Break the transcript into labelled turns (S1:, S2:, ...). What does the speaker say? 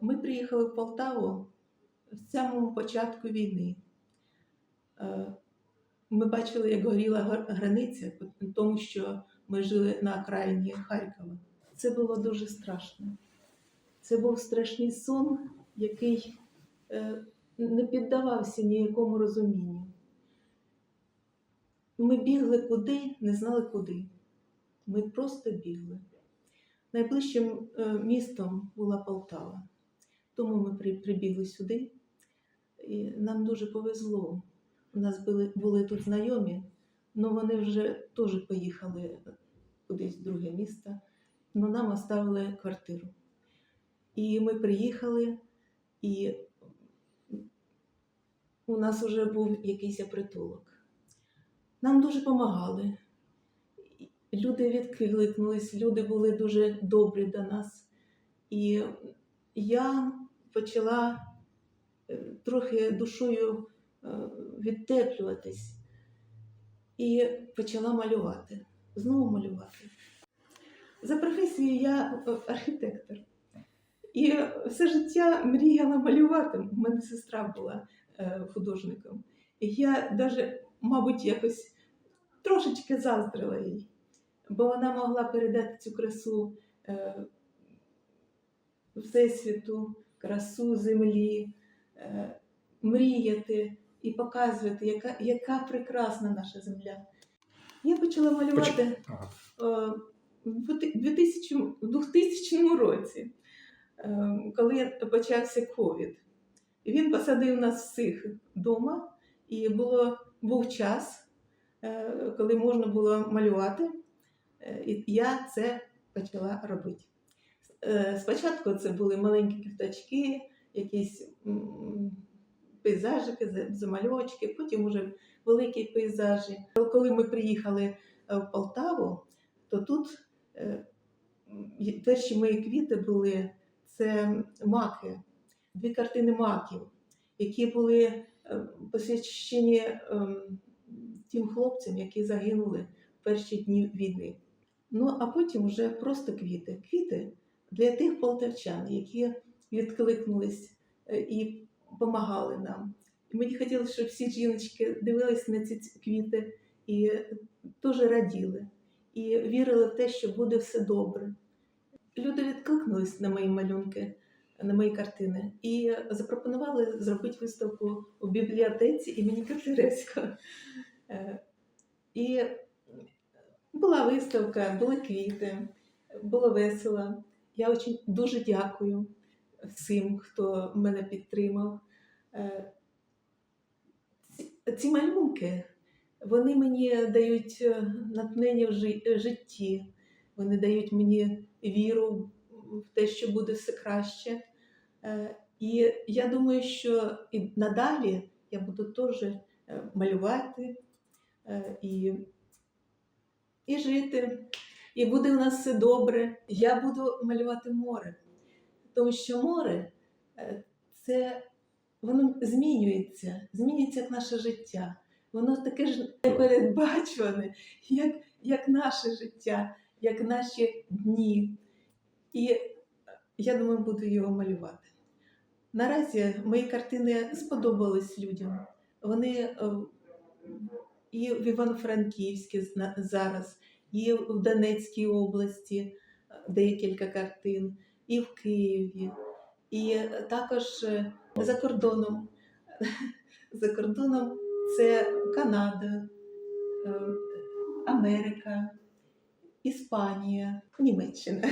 S1: Ми приїхали в Полтаву в самому початку війни. Е, Ми бачили, як горіла границя, тому що ми жили на окраїні Харкова. Це було дуже страшно. Це був страшний сон, який е, не піддавався ніякому розумінню. Ми бігли куди, не знали куди. Ми просто бігли. Найближчим е, містом була Полтава. Тому ми при- прибігли сюди. І нам дуже повезло. У нас були, були тут знайомі, але вони вже теж поїхали кудись в друге місто, але нам оставили квартиру. І ми приїхали, і у нас вже був якийсь притулок. Нам дуже допомагали. Люди відкликнулись, люди були дуже добрі до нас. І я почала е, трохи душою е, відтеплюватись і почала малювати, знову малювати. За професією я е, архітектор. І все життя мріяла малювати. У мене сестра була художником. І я навіть, мабуть, якось трошечки заздрила їй, бо вона могла передати цю красу Всесвіту, красу землі, е, мріяти і показувати, яка, яка прекрасна наша земля. Я почала малювати е, в 2000, році, е, коли почався ковід. Він посадив нас всіх вдома, і було, був час, коли можна було малювати. І я це почала робити. Е, Спочатку це були маленькі квіточки, якісь пейзажики, замальовочки, потім вже великі пейзажі. Коли ми приїхали е, в Полтаву, то тут е, перші мої квіти були це маки, дві картини маків, які були посвящені ем, тим хлопцям, які загинули в перші дні війни. Ну а потім вже просто квіти. Квіти для тих полтавчан, які відкликнулись е, і допомагали нам. Мені хотілося, щоб всі жіночки дивились на ці квіти і теж раділи, і вірили в те, що буде все добре. Люди відкликнулись на мої малюнки, на мої картини, і запропонували зробити виставку у бібліотеці імені Котляревського. Е, І була виставка, були квіти, було весело. Я очень, дуже дякую всім, хто мене підтримав. Е, Ці, малюнки вони мені дають е, натхнення в житті, вони дають мені віру в те, що буде все краще. Е, І я думаю, що і надалі я буду теж е, малювати е, і, і жити. І буде у нас все добре. Я буду малювати море. Тому що море е, це воно змінюється, змінюється як наше життя. Воно таке ж непередбачуване, як, як наше життя, як наші дні. І я думаю, буду його малювати. Наразі мої картини сподобались людям. Вони е, і в Івано-Франківській зараз, і в Донецькій області е, декілька картин, і в Києві, і е, також е, за кордоном. За кордоном це Канада, Америка, Іспанія, Німеччина.